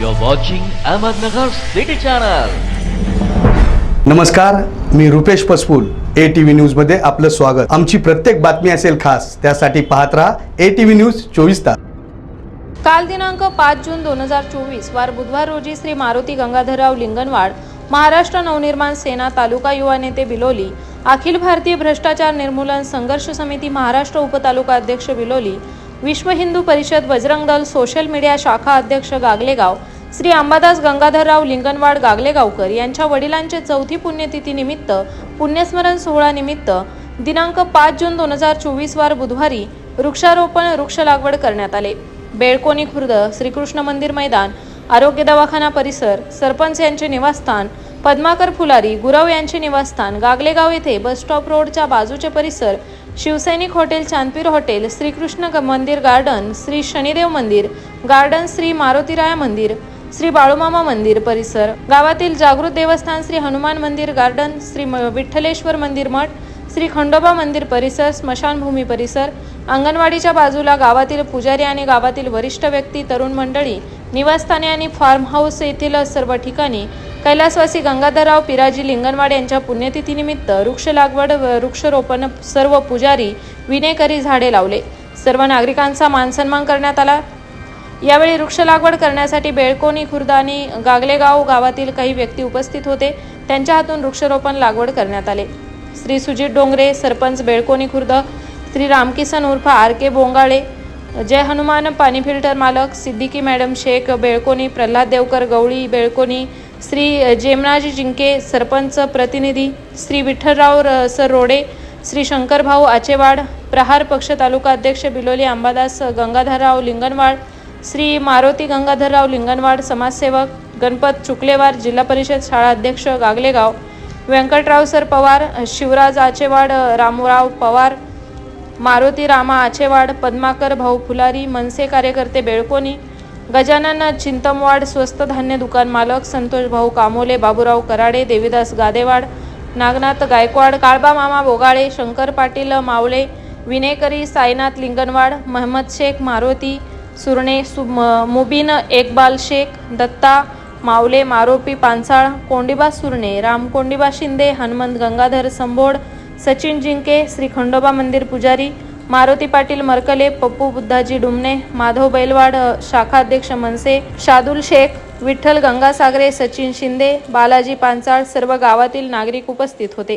You're watching Ahmednagar City Channel. नमस्कार मी Rupesh Paspul A T V न्यूजमध्ये आपलं स्वागत आमची प्रत्येक बातमी असेल खास त्यासाठी पाहत राहा ए टी व्ही न्यूज चोवीस तास काल दिनांक पाच जून दोन हजार चोवीस वार बुधवार रोजी श्री मारुती गंगाधरराव लिंगनवाड महाराष्ट्र नवनिर्माण सेना तालुका युवा नेते बिलोली अखिल भारतीय भ्रष्टाचार निर्मूलन संघर्ष समिती महाराष्ट्र उपतालुका अध्यक्ष बिलोली विश्व हिंदू परिषद बजरंग दल सोशल मीडिया शाखा अध्यक्ष गागलेगाव श्री अंबादास गंगाधरराव लिंगनवाड गागलेगावकर यांच्या वडिलांचे चौथी पुण्यतिथी निमित्त पुण्यस्मरण सोहळा निमित्त दिनांक पाच जून दोन हजार चोवीस वार बुधवारी वृक्षारोपण वृक्ष लागवड करण्यात आले. बेळकोणी खुर्द श्रीकृष्ण मंदिर मैदान आरोग्य दवाखाना परिसर सरपंच यांचे निवासस्थान पद्माकर फुलारी गुरव यांचे निवासस्थान गागलेगाव येथे बस स्टॉप रोडच्या बाजूचे परिसर शिवसैनिक हॉटेल चांदपीर हॉटेल श्रीकृष्ण ग- मंदिर गार्डन श्री शनिदेव मंदिर गार्डन श्री मारुतीराया मंदिर श्री बाळूमामा मंदिर परिसर गावातील जागृत देवस्थान श्री हनुमान मंदिर गार्डन श्री म- विठ्ठलेश्वर मंदिर मठ श्री खंडोबा मंदिर परिसर स्मशानभूमी परिसर अंगणवाडीच्या बाजूला गावातील पुजारी आणि गावातील वरिष्ठ व्यक्ती तरुण मंडळी निवासस्थाने आणि फार्म हाऊस येथील सर्व ठिकाणी कैलासवासी गंगाधरराव पिराजी लिंगणवाड यांच्या पुण्यतिथीनिमित्त वृक्ष लागवड व वृक्षरोपण सर्व पुजारी विनेकरी झाडे लावले. सर्व नागरिकांचा मानसन्मान करण्यात आला. यावेळी वृक्ष लागवड करण्यासाठी बेळकोणी खुर्द आणि गागलेगाव गावातील काही व्यक्ती उपस्थित होते. त्यांच्या हातून वृक्षरोपण लागवड करण्यात आले. श्री सुजित डोंगरे सरपंच बेळकोणी खुर्द श्री रामकिसन उर्फ आर के बोंगाळे जय हनुमान पाणी फिल्टर मालक सिद्दीकी मॅडम शेख बेळकोणी प्रल्हाद देवकर गवळी बेळकोणी श्री जेमनाजी जिंके सरपंच प्रतिनिधी श्री विठ्ठलराव र- सर रोडे श्री शंकरभाऊ आचेवाड प्रहार पक्ष तालुका अध्यक्ष बिलोली अंबादास गंगाधरराव लिंगणवाड श्री मारुती गंगाधरराव लिंगणवाड समाजसेवक गणपत चुकलेवार जिल्हा परिषद शाळा अध्यक्ष गागलेगाव व्यंकटराव सर पवार शिवराज आचेवाड रामराव पवार मारुती रामा आचेवाड पद्माकर भाऊ फुलारी मनसे कार्यकर्ते बेळकोनी गजानन चिंतमवाड स्वस्त धान्य दुकान मालक संतोष भाऊ कामोले बाबूराव कराडे देवीदास गादेवाड नागनाथ गायकवाड काळबा मामा बोगाळे शंकर पाटील मावळे विनेकरी साईनाथ लिंगणवाड महम्मद शेख मारुती सुरणे सु मुबीन एकबाल शेख दत्ता मावले मारोपी पानसाळ कोंडिबा सुरणे राम कोंडिबा शिंदे हनुमंत गंगाधर संभोड सचिन जिंके श्री खंडोबा मंदिर पुजारी मारुती पाटील मरकले पप्पू बुद्धाजी डुमणे माधव बैलवाड शाखाध्यक्ष मनसे शादुल शेख विठ्ठल गंगासागरे सचिन शिंदे बालाजी पांचाळ सर्व गावातील नागरिक उपस्थित होते.